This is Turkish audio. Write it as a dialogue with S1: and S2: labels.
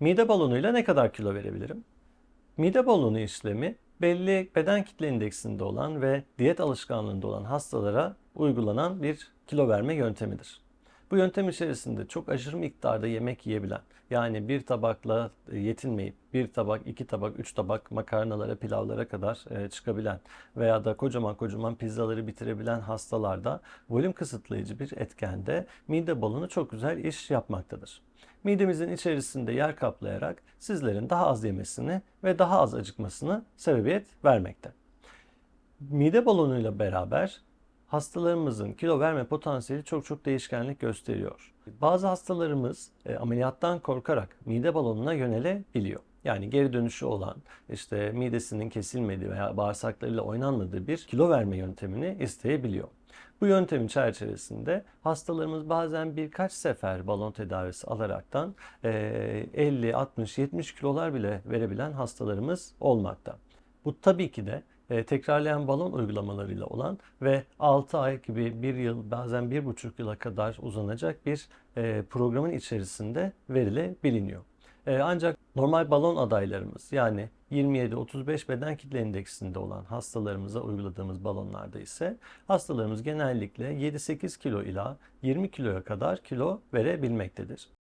S1: Mide balonuyla ne kadar kilo verebilirim? Mide balonu işlemi belli beden kitle indeksinde olan ve diyet alışkanlığında olan hastalara uygulanan bir kilo verme yöntemidir. Bu yöntem içerisinde çok aşırı miktarda yemek yiyebilen, yani bir tabakla e, yetinmeyip bir tabak, iki tabak, üç tabak makarnalara, pilavlara kadar e, çıkabilen veya da kocaman kocaman pizzaları bitirebilen hastalarda volüm kısıtlayıcı bir etkende mide balonu çok güzel iş yapmaktadır. Midemizin içerisinde yer kaplayarak sizlerin daha az yemesini ve daha az acıkmasını sebebiyet vermekte. Mide balonuyla beraber hastalarımızın kilo verme potansiyeli çok çok değişkenlik gösteriyor. Bazı hastalarımız e, ameliyattan korkarak mide balonuna yönelebiliyor. Yani geri dönüşü olan, işte midesinin kesilmediği veya bağırsaklarıyla oynanmadığı bir kilo verme yöntemini isteyebiliyor. Bu yöntemin çerçevesinde hastalarımız bazen birkaç sefer balon tedavisi alaraktan e, 50, 60, 70 kilolar bile verebilen hastalarımız olmakta. Bu tabii ki de e, tekrarlayan balon uygulamalarıyla olan ve 6 ay gibi 1 yıl bazen 1,5 yıla kadar uzanacak bir e, programın içerisinde verilebiliniyor. E, ancak normal balon adaylarımız yani 27-35 beden kitle indeksinde olan hastalarımıza uyguladığımız balonlarda ise hastalarımız genellikle 7-8 kilo ila 20 kiloya kadar kilo verebilmektedir.